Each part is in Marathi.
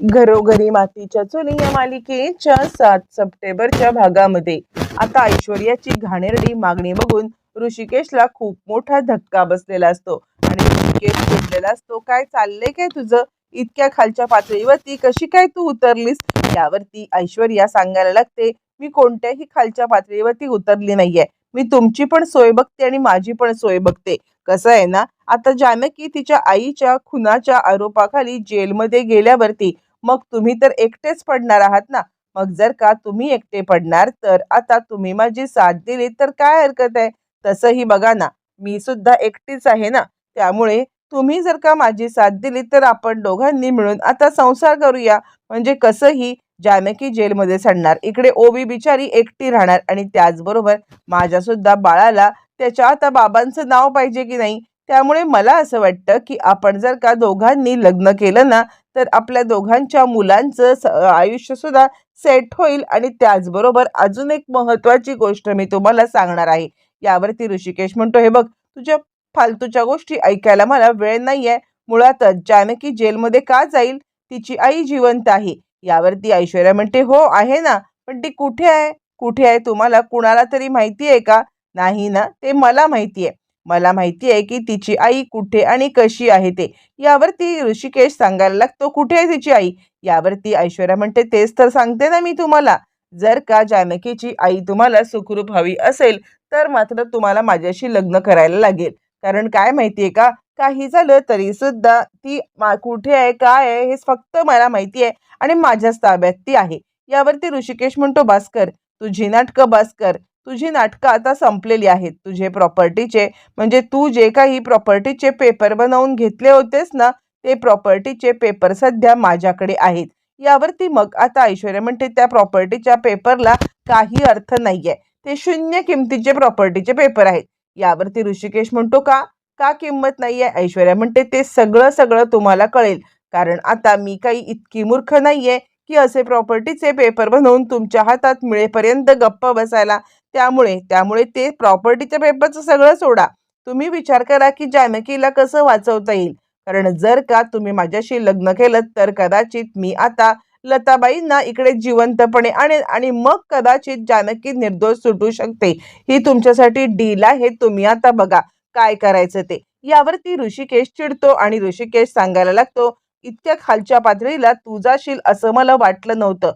घरोघरी मातीच्या चुली या मालिकेच्या सात सप्टेंबरच्या भागामध्ये. आता ऐश्वर्याची घाणेरडी मागणी बघून ऋषिकेशला खूप मोठा धक्का बसलेला असतो. आणि ऋषिकेश बोललेला असतो काय चाललंय काय तुझं? इतक्या खालच्या पातळीवरती कशी काय तू उतरलीस? यावरती ऐश्वर्या सांगायला लागते मी कोणत्याही खालच्या पातळीवरती उतरली नाहीये. मी तुमची पण सोय बघते आणि माझी पण सोय बघते. कसं आहे ना आता जानकी तिच्या आईच्या खुनाच्या आरोपाखाली जेलमध्ये गेल्यावरती मग तुम्ही तर एकटेच पडणार आहात ना. मग जर का तुम्ही एकटे पडणार तर आता तुम्ही माझी साथ दिली तर काय हरकत आहे? तसंही बघा ना मी सुद्धा एकटीच आहे ना. त्यामुळे तुम्ही जर का माझी साथ दिली तर आपण दोघांनी मिळून आता संसार करूया. म्हणजे कसंही जानकी जेलमध्ये सडणार इकडे ओबी बिचारी एकटी राहणार आणि त्याचबरोबर माझ्या सुद्धा बाळाला त्याच्या आता बाबांचं नाव पाहिजे की नाही? त्यामुळे मला असं वाटतं की आपण जर का दोघांनी लग्न केलं ना तर आपल्या दोघांच्या मुलांचं स- आयुष्य सुद्धा सेट होईल आणि त्याचबरोबर अजून एक महत्त्वाची गोष्ट मी तुम्हाला सांगणार आहे. यावरती ऋषिकेश म्हणतो हे बघ तुझ्या फालतूच्या गोष्टी ऐकायला मला वेळ नाहीये. मुळातच जानकी जेलमध्ये का जाईल? तिची आई जिवंत आहे. यावरती ऐश्वर्या म्हणते हो आहे ना. पण ती कुठे आहे? कुठे आहे? तुम्हाला कुणाला तरी माहिती आहे का? नाही ना. ते मला माहिती आहे. मला माहिती आहे की तिची आई कुठे आणि कशी आहे ते. यावरती ऋषिकेश सांगायला लागतो कुठे आहे तिची आई? यावरती ऐश्वर्या म्हणते तेच तर सांगते ना मी तुम्हाला. जर का जानकीची आई तुम्हाला सुखरूप हवी असेल तर मात्र तुम्हाला माझ्याशी लग्न करायला लागेल. कारण काय माहितीये का? काही झालं तरी सुद्धा ती मा- कुठे आहे काय आहे हे फक्त मला माहिती आहे आणि माझ्याच ताब्यात ती आहे. यावरती ऋषिकेश म्हणतो भास्कर तुझी नाटकं भास्कर. तुझी नाटकं आता संपलेली आहेत. तुझे प्रॉपर्टीचे म्हणजे तू जे काही प्रॉपर्टीचे पेपर बनवून घेतले होतेस ना ते प्रॉपर्टीचे पेपर सध्या माझ्याकडे आहेत. यावरती मग आता ऐश्वर्या म्हणते त्या प्रॉपर्टीच्या पेपरला काही अर्थ नाहीये. ते शून्य किमतीचे प्रॉपर्टीचे पेपर आहेत. यावरती ऋषिकेश म्हणतो का? का किंमत नाहीये? ऐश्वर्या म्हणते ते सगळं सगळं तुम्हाला कळेल. कारण आता मी काही इतकी मूर्ख नाहीये की असे प्रॉपर्टीचे पेपर बनवून तुमच्या हातात मिळेपर्यंत गप्प बसायला त्यामुळे त्यामुळे ते प्रॉपर्टीच्या पेपरचं सगळं सोडा. तुम्ही विचार करा की जानकीला कसं वाचवता येईल. कारण जर का तुम्ही माझ्याशी लग्न केलं तर कदाचित मी आता लताबाईंना इकडे जिवंतपणे आणेन आणि मग कदाचित जानकी निर्दोष सुटू शकते. ही तुमच्यासाठी डील आहे तुम्ही आता बघा काय करायचं ते. यावरती ऋषिकेश चिडतो आणि ऋषिकेश सांगायला लागतो इतक्या खालच्या पातळीला तू जाशील असं मला वाटलं नव्हतं.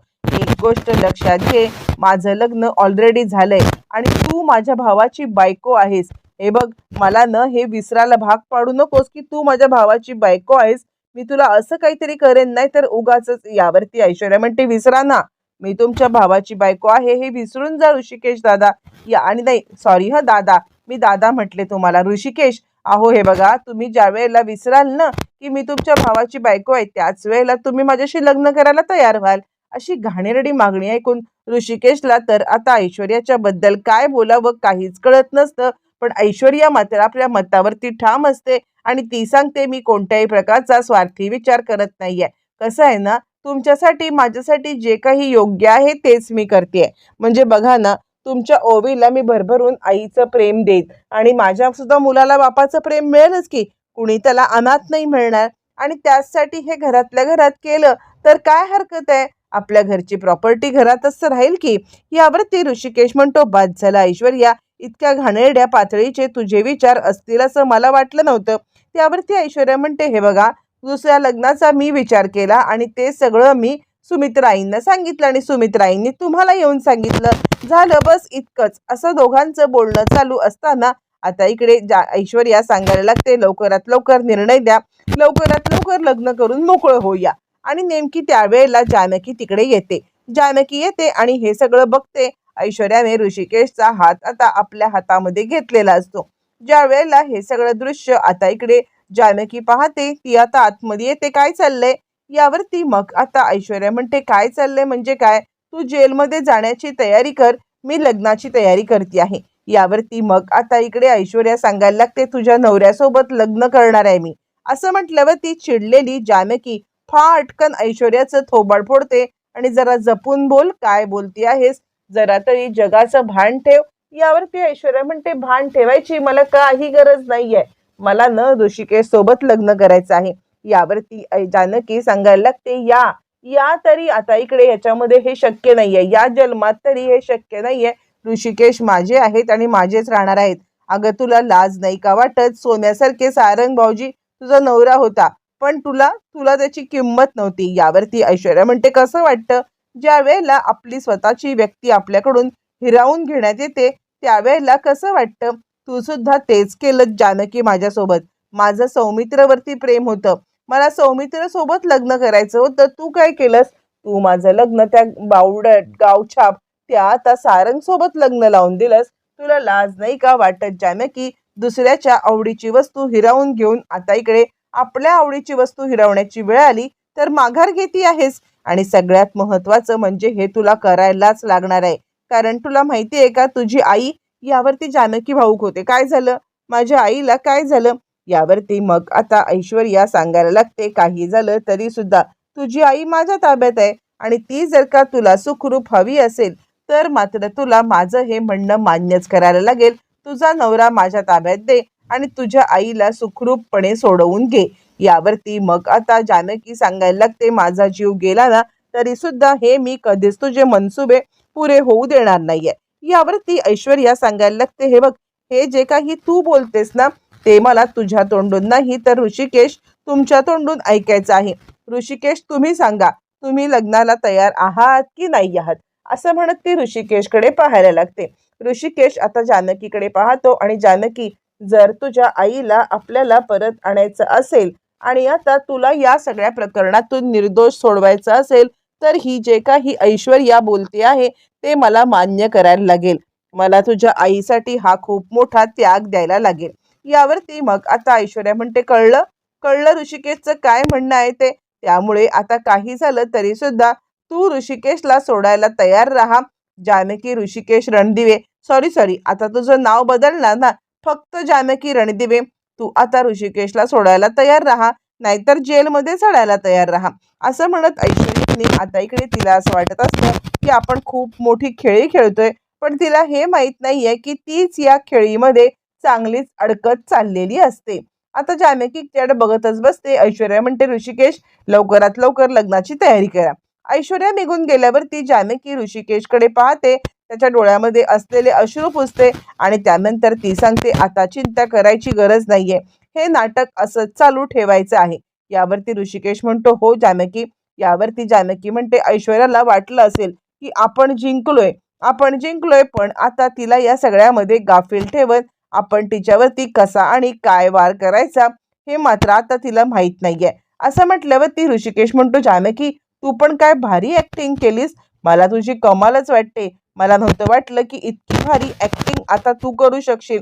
एक गोष्ट लक्षात घे. माझं लग्न ऑलरेडी झालंय. आणि तू माझ्या भावाची बायको आहेस. हे बघ मला न हे विसरायला भाग पाडू नकोस की तू माझ्या भावाची बायको आहेस. मी तुला असं काहीतरी करेन नाही तर उगाच यावरती ऐश्वर्या म्हणते विसरा ना. मी तुमच्या भावाची बायको आहे हे विसरून जा ऋषिकेश दादा. या आणि नाही सॉरी ह दादा. मी दादा म्हटले तुम्हाला ऋषिकेश अहो हे बघा तुम्ही ज्या वेळेला विसराल ना की मी तुमच्या भावाची बायको आहे त्याच वेळेला तुम्ही माझ्याशी लग्न करायला तयार व्हाल. अशी घाणेरडी मागणी ऐकून ऋषिकेशला तर आता ऐश्वर्याच्या बद्दल काय बोलावं काहीच कळत नसतं. पण ऐश्वर्या मात्र आपल्या मतावरती ठाम असते आणि ती सांगते मी कोणत्याही प्रकारचा स्वार्थी विचार करत नाहीये. कसं आहे ना तुमच्यासाठी माझ्यासाठी जे काही योग्य आहे तेच मी करते म्हणजे बघा ना तुमच्या ओवीला मी भरभरून आईचं प्रेम देईन आणि माझ्या सुद्धा मुलाला बापाचं प्रेम मिळेलच की कुणी त्याला अनाथ नाही मिळणार. आणि त्याचसाठी हे घरातल्या घरात केलं तर काय हरकत आहे? आपल्या घरची प्रॉपर्टी घरातच तर राहील की? यावरती ऋषिकेश म्हणतो बाद झाला ऐश्वर्या इतक्या घाणेरड्या पातळीचे तुझे विचार असतील असं मला वाटलं नव्हतं. त्यावरती ऐश्वर्या म्हणते हे बघा दुसऱ्या लग्नाचा मी विचार केला आणि ते सगळं मी सुमित्राईंना सांगितलं आणि सुमित्राईंनी तुम्हाला येऊन सांगितलं. झालं बस इतकंच. असं दोघांचं बोलणं चालू असताना आता इकडे जा ऐश्वर्या सांगायला लागते लवकरात लवकर निर्णय द्या. लवकरात लवकर लग्न करून मोकळं होऊया. आणि नेमकी त्यावेळेला जानकी तिकडे येते. जानकी येते आणि हे सगळं बघते. ऐश्वर्याने ऋषिकेशचा हात आता आपल्या हातामध्ये घेतलेला असतो. ज्या वेळेला हे सगळं दृश्य आता इकडे जानकी पाहते ती आता आतमध्ये येते काय चाललंय? यावरती मग आता ऐश्वर्या म्हणते काय चाललंय म्हणजे काय? तू जेलमध्ये जाण्याची तयारी कर. मी लग्नाची तयारी करते आहे. यावरती मग आता इकडे ऐश्वर्या सांगायला लागते तुझ्या नवऱ्यासोबत लग्न करणार आहे मी. असं म्हटल्यावर ती चिडलेली जानकी फाटकन ऐश्वर्याचं थोबाड फोडते. आणि जरा जपून बोल काय बोलती आहेस? जरा तरी जगाचं भान ठेव. यावर ती ऐश्वर्या म्हणते भान ठेवायची मला काही गरज नाहीये. मला न ऋषिकेश सोबत लग्न करायचं आहे. यावरती ऐ- जानकी सांगायला लागते या या तरी आता इकडे याच्यामध्ये हे शक्य नाहीये. या जन्मात तरी हे शक्य नाहीये. ऋषिकेश माझे आहेत आणि माझेच राहणार आहेत. अगं तुला लाज नाही का वाटत? सोन्यासारखे सारंग भाऊजी तुझा नवरा होता. पण तुला तुला त्याची किंमत नव्हती. यावरती ऐश्वर्या म्हणते कसं वाटतं? ज्या वेळेला आपली स्वतःची व्यक्ती आपल्याकडून हिरावून घेण्यात येते त्यावेळेला कसं वाटतं? तू सुद्धा तेच केलं जानकी माझ्यासोबत. माझं सौमित्रवरती प्रेम होतं. मला सौमित्र सोबत लग्न करायचं होतं. तू काय केलंस? तू माझं लग्न त्या बावडट गावछाप त्या आता सारंग सोबत लग्न लावून दिलंस. तुला लाज नाही का वाटत जानकी? दुसऱ्याच्या आवडीची वस्तू हिरावून घेऊन आता इकडे आपल्या आवडीची वस्तू हिरावण्याची वेळ आली तर माघार घेती आहेस. आणि सगळ्यात महत्वाचं म्हणजे हे तुला करायलाच लागणार आहे. कारण तुला माहिती आहे का तुझी आई यावरती जानकी भाऊक होते. काय झालं? माझ्या आईला काय झालं? यावरती मग आता ऐश्वर्या सांगायला लागते. काही झालं तरी सुद्धा तुझी आई माझ्या ताब्यात आहे. आणि ती जर का तुला सुखरूप हवी असेल तर मात्र तुला माझं हे म्हणणं मान्यच करायला लागेल. तुझा नवरा माझ्या ताब्यात दे. आणि तुझ्या आईला सुखरूपपणे सोडवून घे. यावरती मग आता जानकी सांगायला लागते माझा जीव गेला ना तरी सुद्धा हे मी कधीच तुझे मनसुबे पुरे होऊ देणार नाहीये. यावरती ऐश्वर्या सांगायला लागते हे बघ हे जे काही तू बोलतेस ना ते मला तुझ्या तोंडून नाही तर ऋषिकेश तुमच्या तोंडून ऐकायचं आहे. ऋषिकेश तुम्ही सांगा तुम्ही लग्नाला तयार आहात की नाही आहात? असं म्हणत ती ऋषिकेशकडे पाहायला लागते. ऋषिकेश आता जानकीकडे पाहतो आणि जानकी जर तुझ्या आईला आपल्याला परत आणायचं असेल आणि आता तुला या सगळ्या प्रकरणातून निर्दोष सोडवायचं असेल तर ही जे काही ऐश्वर्या बोलते आहे ते मला मान्य करायला लागेल. मला तुझ्या आईसाठी हा खूप मोठा त्याग द्यायला लागेल. यावरती मग आता ऐश्वर्या म्हणते कळलं? कळलं ऋषिकेशचं काय म्हणणं आहे ते? त्यामुळे आता काही झालं तरी सुद्धा तू ऋषिकेशला सोडायला तयार राहा. जानकी ऋषिकेश रणदिवे. सॉरी सॉरी आता तुझं नाव बदलणार ना? फक्त जानकी रणदिवे. तू आता ऋषिकेशला सोडायला तयार राहा नाहीतर जेलमध्ये चढायला तयार राहा. असं म्हणत ऐश्वर्याने आता इकडे तिला असं वाटत असतं की आपण खूप मोठी खेळी खेळतोय पण तिला हे माहीत नाहीये की तीच या खेळीमध्ये चांगलीच अडकत चाललेली असते. आता जानकी त्याकडे बघतच बसते. ऐश्वर्या म्हणते ऋषिकेश लवकरात लवकर लग्नाची तयारी करा. ऐश्वर्या निघून गेल्यावरती जानकी ऋषिकेशकडे पाहते. त्याच्या डोळ्यामध्ये असलेले अश्रू पुसते आणि त्यानंतर ती सांगते आता चिंता करायची गरज नाहीये. हे नाटक असं चालू ठेवायचं आहे. यावरती ऋषिकेश म्हणतो हो जानकी यावरती जानकी म्हणते ऐश्वर्याला वाटलं असेल की आपण जिंकलोय. आपण जिंकलोय पण आता तिला या सगळ्यामध्ये गाफील ठेवत आपण तिच्यावरती कसा आणि काय वार करायचा हे मात्र आता तिला माहीत नाहीये. असं म्हटल्यावर ती ऋषिकेश म्हणतो जानकी तू पण काय भारी ऍक्टिंग केलीस? मला तुझी कमालच वाटते. मला नव्हतं वाटलं की इतकी भारी ऍक्टिंग आता तू करू शकशील.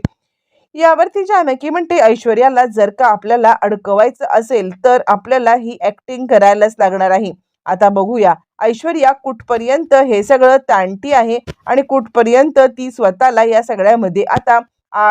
यावरती जानकी म्हणते ऐश्वर्याला जर का आपल्याला अडकवायचं असेल तर आपल्याला ही ऍक्टिंग करायलाच लागणार आहे. आता बघूया ऐश्वर्या कुठपर्यंत हे सगळं ताणती आहे आणि कुठपर्यंत ती स्वतःला या सगळ्यामध्ये आता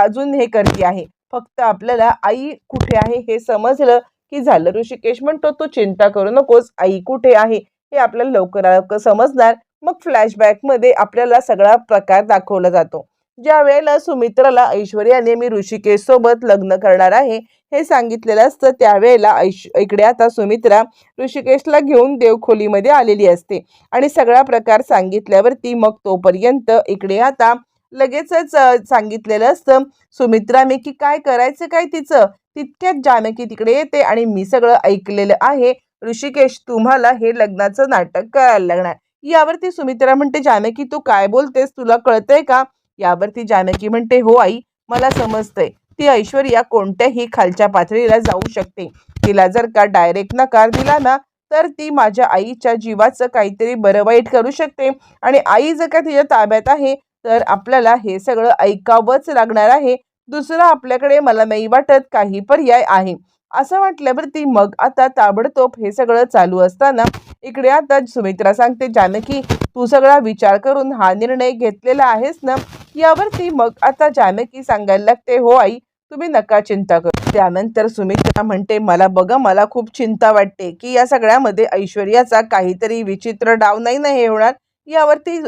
अजून हे करते आहे. फक्त आपल्याला आई कुठे आहे हे समजलं की झालं ऋषिकेश म्हणतो तू चिंता करू नकोस आई कुठे आहे हे आपल्याला लवकर लवकर समजणार मग फ्लॅशबॅकमध्ये आपल्याला सगळा प्रकार दाखवला जातो. ज्या वेळेला सुमित्राला ऐश्वर्याने मी ऋषिकेश सोबत लग्न करणार आहे हे सांगितलेलं असतं त्यावेळेला ऐश इकडे आता सुमित्रा ऋषिकेशला घेऊन देवखोलीमध्ये आलेली असते. आणि सगळा प्रकार सांगितल्यावरती मग तोपर्यंत इकडे आता लगेचच सांगितलेलं असतं सुमित्रा मी की काय करायचं काय तिचं? तितक्यात जानकी तिकडे येते आणि मी सगळं ऐकलेलं आहे. ऋषिकेश तुम्हाला हे लग्नाचं नाटक करायला लागणार. यावरती सुमित्रा म्हणते जानकी तू काय बोलतेस? तुला कळतंय का? यावरती जानकी म्हणते हो आई मला समजतंय. ती ऐश्वर्या कोणत्याही खालच्या पातळीला जाऊ शकते. तिला जर का डायरेक्ट नकार दिला ना तर ती माझ्या आईच्या जीवाचं काहीतरी बरं वाईट करू शकते. आणि आई जर का तिच्या ताब्यात आहे तर आपल्याला हे सगळं ऐकावंच लागणार आहे. दुसरं आपल्याकडे मला नाही वाटत काही पर्याय आहे. असं वाटल्यावरती मग आता ताबडतोब हे सगळं चालू असताना इकडे आता सुमित्रा सांगते जानकी तू सगळा विचार करून हा निर्णय घेतलेला आहेस ना? यावरती मग आता जानकी सांगायला लागते हो आई तुम्ही नका चिंता करू. त्यानंतर सुमित्रा म्हणते मला बघा मला खूप चिंता वाटते की या सगळ्यामध्ये ऐश्वर्याचा काहीतरी विचित्र डाव नाही ना हे होणार? यावरती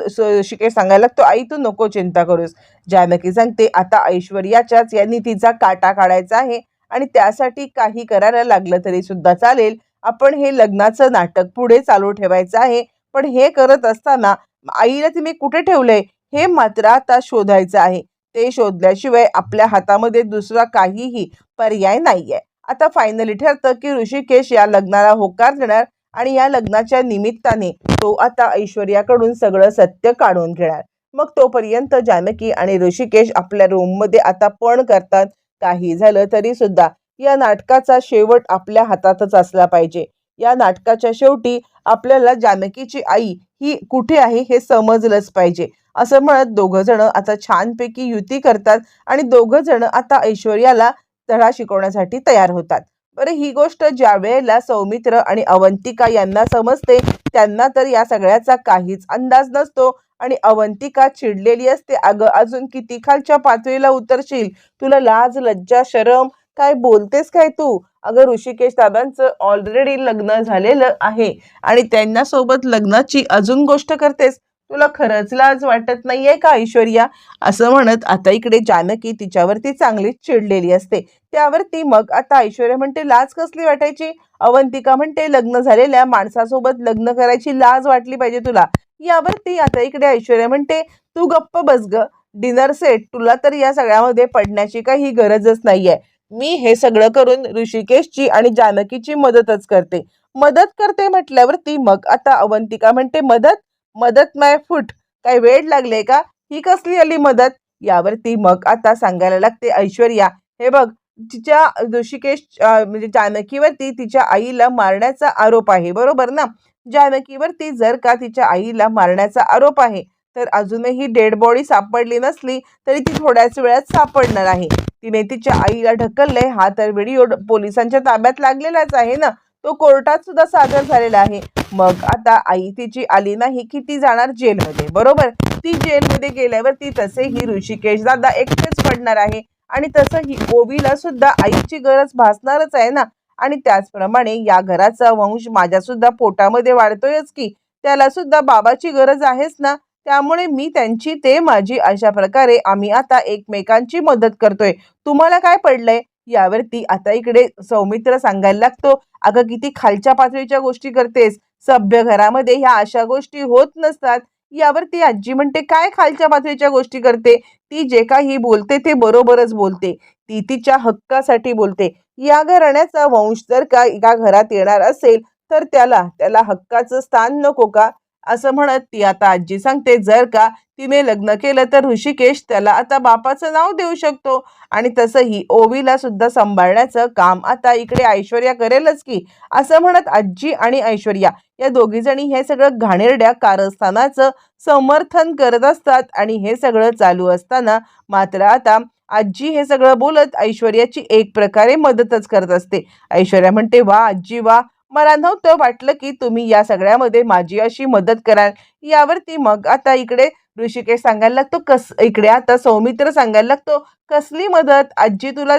शिके सांगायला लागतो आई तू नको चिंता करूस. जानकी सांगते आता ऐश्वर्याच्याच यांनी तिचा काटा काढायचा आहे आणि त्यासाठी काही करायला लागलं तरी सुद्धा चालेल आपण हे लग्नाचं नाटक पुढे चालू ठेवायचं आहे. पण हे करत असताना आईला तुम्ही कुठे ठेवलंय? हे मात्र आता शोधायचं आहे. ते शोधल्याशिवाय आपल्या हातामध्ये दुसरा काहीही पर्याय नाहीये. आता फायनली ठरतं की ऋषिकेश या लग्नाला होकार देणार आणि या लग्नाच्या निमित्ताने तो आता ऐश्वर्याकडून सगळं सत्य काढून घेणार. मग तोपर्यंत जानकी आणि ऋषिकेश आपल्या रूममध्ये आता पण करतात. काही झालं तरी सुद्धा या नाटकाचा शेवट आपल्या हातातच असला पाहिजे. या नाटकाच्या शेवटी आपल्याला जानकीची आई ही कुठे आहे हे समजलंच पाहिजे. असं म्हणत दोघं जण आता छानपैकी युती करतात आणि दोघं जण आता ऐश्वर्याला धडा शिकवण्यासाठी तयार होतात. बरं ही गोष्ट ज्या वेळेला सौमित्र आणि अवंतिका यांना समजते त्यांना तर या सगळ्याचा काहीच अंदाज नसतो आणि अवंतिका चिडलेली असते. अगं अजून किती खालच्या पातळीला उतरशील? तुला लाज लज्जा शरम काय बोलतेस काय तू? अगं ऋषिकेश दादांचं ऑलरेडी लग्न झालेलं आहे आणि त्यांना सोबत लग्नाची अजून गोष्ट करतेस. तुला खरंच लाज वाटत नाहीये का ऐश्वर्या? असं म्हणत आता इकडे जानकी तिच्यावरती चांगलीच चिडलेली असते. त्यावरती मग आता ऐश्वर्या म्हणते लाज कसली वाटायची? अवंतिका म्हणते लग्न झालेल्या माणसासोबत लग्न करायची लाज वाटली पाहिजे तुला. यावरती आता इकडे ऐश्वर्या म्हणते तू गप्प बस ग. डिनर सेट तुला तर या सगळ्यामध्ये पडण्याची काही गरजच नाहीये. मी हे सगळं करून ऋषिकेशची आणि जानकीची मदतच करते. मदत करते म्हटल्यावरती मग आता अवंतिका म्हणते मदत? मदत माय फुट. काय वेळ लागले का? ही कसली आली मदत? यावरती मग आता सांगायला लागते ऐश्वर्या हे बघ तिच्या ऋषिकेश म्हणजे जानकीवरती तिच्या आईला मारण्याचा आरोप आहे बरोबर ना? जानकीवरती जर का तिच्या आईला मारण्याचा आरोप आहे तर अजूनही डेड बॉडी सापडली नसली तरी ती थोड्याच वेळात सापडणार आहे. तिने तिच्या आईला ढकलले हा तर व्हिडिओ पोलिसांच्या ताब्यात लागलेलाच आहे ना? तो कोर्टात सुद्धा सादर झालेला आहे. मग आता आई तिची आली नाही की ती जाणार जेलमध्ये? बरोबर? ती जेलमध्ये गेल्यावर ती तसेही ऋषिकेश दादा एकटेच पडणार आहे. आणि तसंही ओबीला सुद्धा आईची गरज भासणारच आहे ना? आणि त्याचप्रमाणे या घराचा वंश माझ्या सुद्धा पोटामध्ये वाढतोयच की त्याला सुद्धा बाबाची गरज आहेच ना? त्यामुळे मी त्यांची ते माझी अशा प्रकारे आम्ही आता एकमेकांची मदत करतोय. तुम्हाला काय पडलंय? यावरती आता इकडे सौमित्र सांगायला लागतो. अगं किती खालच्या पातळीच्या गोष्टी करतेस. सभ्य घरामध्ये ह्या अशा गोष्टी होत नसतात. यावरती आजी म्हणते काय खालच्या पातळीच्या गोष्टी करते? ती जे काही बोलते ते बरोबरच बोलते. ती तिच्या हक्कासाठी बोलते. या घराण्याचा वंश जर का एका घरात येणार असेल तर त्याला त्याला हक्काचं स्थान नको का? असं म्हणत ती आता आजी सांगते जर का तिने लग्न केलं तर ऋषिकेश त्याला आता बापाचं नाव देऊ शकतो. आणि तसंही ओवीला सुद्धा सांभाळण्याचं काम आता इकडे ऐश्वर्या करेलच की असं म्हणत आजी आणि ऐश्वर्या या दोघीजणी हे सगळं घाणेरड्या कारस्थानाचं समर्थन करत असतात. आणि हे सगळं चालू असताना मात्र आता आजी हे सगळं बोलत ऐश्वर्याची एक प्रकारे मदतच करत असते. ऐश्वर्या म्हणते वा आजी वा मला नव्हतं वाटलं की तुम्ही या सगळ्यामध्ये माझी अशी मदत कराल. यावरती मग आता इकडे ऋषिकेश सांगायला लागतो कस इकडे आता सौमित्र सांगायला लागतो कसली मदत? आजी तुला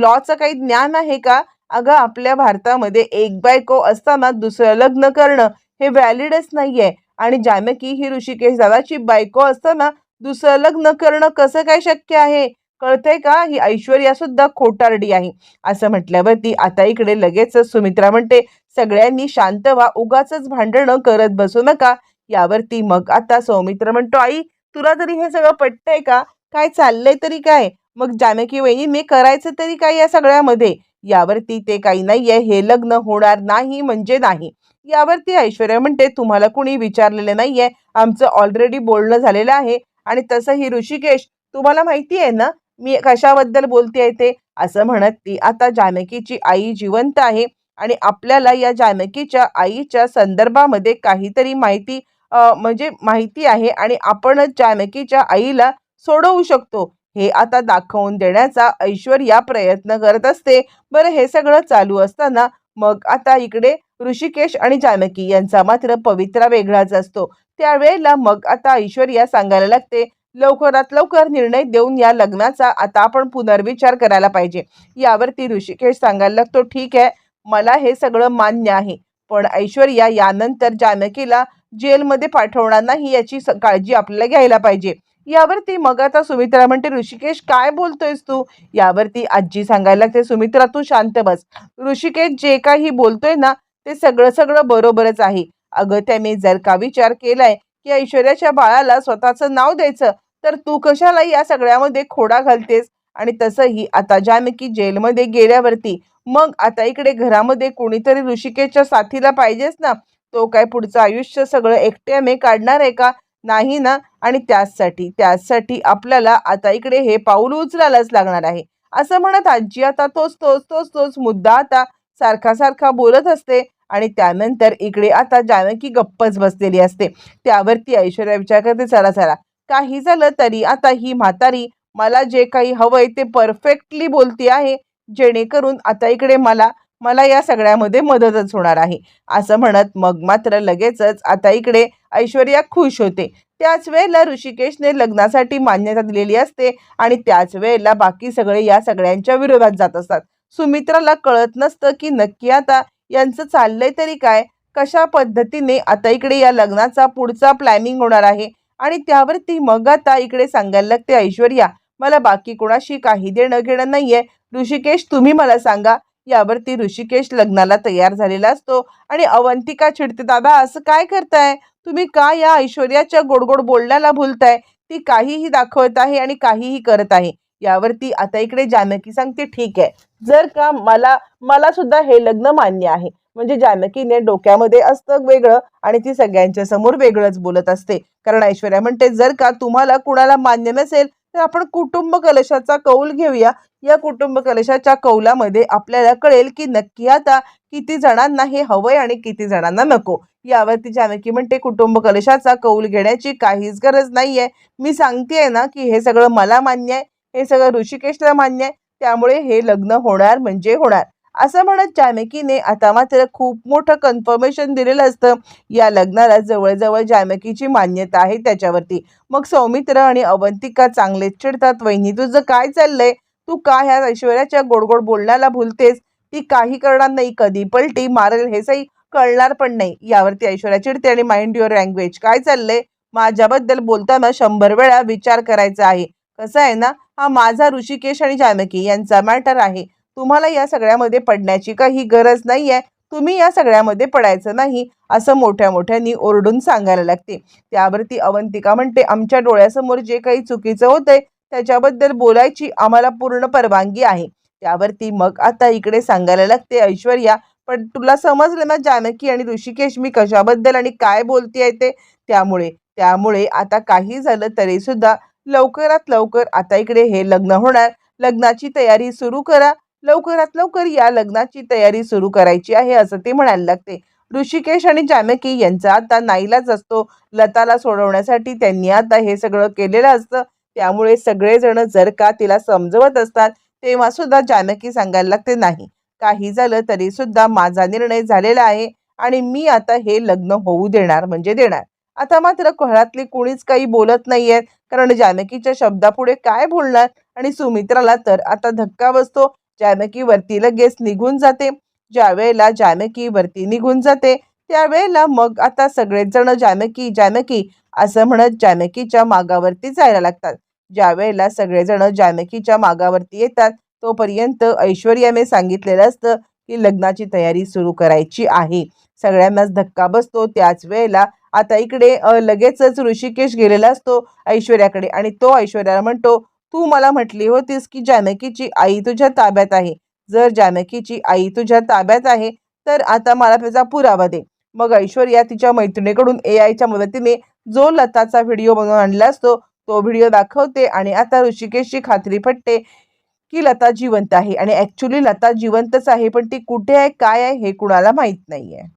लॉचं काही ज्ञान आहे का? अगं आपल्या भारतामध्ये एक बायको असताना दुसरं लग्न करणं हे व्हॅलिडच नाहीये. आणि जानकी ही ऋषिकेश दादाची बायको असताना दुसरं लग्न करणं कसं काय शक्य आहे? कळतंय का? ही ऐश्वर्या सुद्धा खोटारडी आहे. असं म्हटल्यावरती आता इकडे लगेचच सुमित्रा म्हणते सगळ्यांनी शांत व्हा उगाच भांडणं करत बसू नका. यावरती मग आता सौमित्र म्हणतो आई तुला तरी हे सगळं पटतंय का? काय चाललंय तरी काय? मग जानकी वहिनी मी करायचं तरी काय या सगळ्यामध्ये? यावरती ते काही नाहीये हे लग्न होणार नाही म्हणजे नाही. यावरती ऐश्वर्या म्हणते तुम्हाला कुणी विचारलेलं नाहीये. आमचं ऑलरेडी बोलणं झालेलं आहे आणि तसंही ऋषिकेश तुम्हाला माहिती आहे ना मी कशाबद्दल बोलते आहे ते? असं म्हणत ती आता जानकीची आई जिवंत आहे आणि आपल्याला या जानकीच्या आईच्या संदर्भामध्ये काहीतरी माहिती म्हणजे माहिती आहे आणि आपणच जानकीच्या आईला सोडवू शकतो. हे आता दाखवून देण्याचा ऐश्वर्या प्रयत्न करत असते. बरं हे सगळं चालू असताना मग आता इकडे ऋषिकेश आणि जानकी यांचा मात्र पवित्रा वेगळाच असतो. त्यावेळेला मग आता ऐश्वर्या सांगायला लागते लवकरात लवकर निर्णय देऊन या लग्नाचा आता आपण पुनर्विचार करायला पाहिजे. यावरती ऋषिकेश सांगायला लागतो ठीक आहे मला हे सगळं मान्य आहे. पण ऐश्वर्या यानंतर जानकीला जेलमध्ये पाठवणार नाही याची स- काळजी आपल्याला घ्यायला पाहिजे. यावरती मग आता सुमित्रा म्हणते ऋषिकेश काय बोलतोयस तू? यावरती आजी सांगायला लागते सुमित्रा तू शांत बस. ऋषिकेश जे काही बोलतोय ना ते सगळं सगळं बरोबरच आहे. अगं त्याने जर का विचार केलाय की ऐश्वर्याच्या बाळाला स्वतःचं नाव द्यायचं तर तू कशाला या सगळ्यामध्ये खोडा घालतेस? आणि तसंही आता जानकी जेलमध्ये गेल्यावरती मग आता इकडे घरामध्ये कोणीतरी ऋषिकेशच्या साथीला पाहिजेच ना? तो काय पुढचं आयुष्य सगळं एकट्याने काढणार आहे का? नाही ना? आणि त्याचसाठी त्याचसाठी आपल्याला आता इकडे हे पाऊल उचलायलाच लागणार आहे. असं म्हणत आजी आता तोच तोच तोच तोच मुद्दा आता सारखा सारखा बोलत असते. आणि त्यानंतर इकडे आता जानकी गप्पच बसलेली असते. त्यावरती ऐश्वर्या विचार करते चला चला काही झालं तरी आता ही म्हातारी मला जे काही हवंय ते परफेक्टली बोलती आहे. जेणेकरून आता इकडे मला मला या सगळ्यामध्ये मदतच होणार आहे. असं म्हणत मग मात्र लगेचच आता इकडे ऐश्वर्या खुश होते. त्याच वेळेला ऋषिकेशने लग्नासाठी मान्यता दिलेली असते आणि त्याच वेळेला बाकी सगळे या सगळ्यांच्या विरोधात जात असतात. सुमित्राला कळत नसतं की नक्की आता यांचं चाललंय तरी काय? कशा पद्धतीने आता इकडे या लग्नाचा पुढचा प्लॅनिंग होणार आहे? आणि त्यावरती मग आता इकडे सांगायला लागते ऐश्वर्या मला बाकी कोणाशी काही देणं घेणं नाहीये. ऋषिकेश तुम्ही मला सांगा. यावरती ऋषिकेश लग्नाला तयार झालेला असतो. आणि अवंतिका चिडते दादा असं काय करताय? तुम्ही का या ऐश्वर्याच्या गोडगोड बोलण्याला भूलताय? ती काहीही दाखवत आहे आणि काहीही करत आहे. यावरती आता इकडे जानकी सांगते ठीक आहे. जर का मला मला सुद्धा हे लग्न मान्य आहे. म्हणजे जानकीने डोक्यामध्ये असतं वेगळं आणि ती सगळ्यांच्या समोर वेगळंच बोलत असते. कारण ऐश्वर्या म्हणते जर का तुम्हाला कुणाला मान्य नसेल तर आपण कुटुंब कलशाचा कौल घेऊया. या कुटुंब कलशाच्या कौलामध्ये आपल्याला कळेल की नक्की आता किती जणांना हे हवंय आणि किती जणांना नको. यावरती जानकी म्हणते कुटुंब कलशाचा कौल घेण्याची काहीच गरज नाहीये. मी सांगतेय ना की हे सगळं मला मान्य आहे. हे सगळं ऋषिकेशला मान्य आहे. त्यामुळे हे लग्न होणार म्हणजे होणार. असं म्हणत जामकीने आता मात्र खूप मोठं कन्फर्मेशन दिलेलं असतं. या लग्नाला जवळजवळ जामकीची मान्यता आहे त्याच्यावरती. मग सौमित्र आणि अवंतिका चांगलेच चिडतात वहिनी तुझं काय चाललंय? तू का ह्या ऐश्वर्याच्या गोडगोड बोलण्याला भूलतेस? ती काही करणार नाही कधी पलटी मारेल हे सही कळणार पण नाही. यावरती ऐश्वर्या चिडते आणि माइंड युअर लँग्वेज काय चाललंय? माझ्याबद्दल बोलताना शंभर वेळा विचार करायचा आहे. कसं आहे ना? हा माझा ऋषिकेश आणि जानकी यांचा मॅटर आहे. तुम्हाला या सगळ्यामध्ये पडण्याची काही गरज नाही आहे तुम्ही या सगळ्यामध्ये पडायचं नाही असं मोठ्या मोठ्यांनी ओरडून सांगायला लागते. त्यावरती अवंतिका म्हणते आमच्या डोळ्यासमोर जे काही चुकीचं होतंय त्याच्याबद्दल बोलायची आम्हाला पूर्ण परवानगी आहे. त्यावरती मग आता इकडे सांगायला लागते ऐश्वर्या पण तुला समजलं ना जानकी आणि ऋषिकेश मी कशाबद्दल आणि काय बोलते ते? त्यामुळे त्यामुळे आता काही झालं तरी सुद्धा लवकरात लवकर आता इकडे हे लग्न होणार. लग्नाची तयारी सुरू करा. लवकरात लवकर या लग्नाची तयारी सुरू करायची आहे असं ते म्हणायला लागते. ऋषिकेश आणि जानकी यांचा आता नाईलाच असतो. लताला सोडवण्यासाठी त्यांनी आता हे सगळं केलेलं असतं. त्यामुळे सगळेजण जर का तिला समजवत असतात तेव्हा सुद्धा जानकी सांगायला लागते नाही काही झालं तरी सुद्धा माझा निर्णय झालेला आहे आणि मी आता हे लग्न होऊ देणार म्हणजे देणार. आता मात्र घरातले कोणीच काही बोलत नाहीयेत कारण जानकीच्या शब्दापुढे काय बोलणार? आणि सुमित्राला तर आता धक्का बसतो. जानकी वरती लगेच निघून जाते. ज्या वेळेला जानकी वरती निघून जाते त्यावेळेला मग आता सगळेच जण जानकी जानकी असं म्हणत जानकीच्या मागावरती जायला लागतात. ज्या वेळेला सगळेजण जानकीच्या मागावरती येतात तोपर्यंत ऐश्वर्याने सांगितलेलं असतं की लग्नाची तयारी सुरू करायची आहे. सगळ्यांनाच धक्का बसतो. त्याच वेळेला आता इकडे लगेचच ऋषिकेश गेलेला असतो ऐश्वर्याकडे आणि तो ऐश्वर्याला म्हणतो तू मला म्हटली होतीस की जानकीची आई तुझ्या ताब्यात आहे. जर जानकीची आई तुझ्या ताब्यात आहे तर आता मला त्याचा पुरावा दे. मग ऐश्वर्या तिच्या मैत्रिणीकडून ए आयच्या मदतीने जो लताचा व्हिडिओ बनवून आणला असतो तो व्हिडिओ दाखवते आणि आता ऋषिकेशची खात्री पटते की लता जिवंत आहे. आणि ॲक्च्युली लता जिवंतच आहे पण ती कुठे आहे काय आहे हे कुणाला माहीत नाही आहे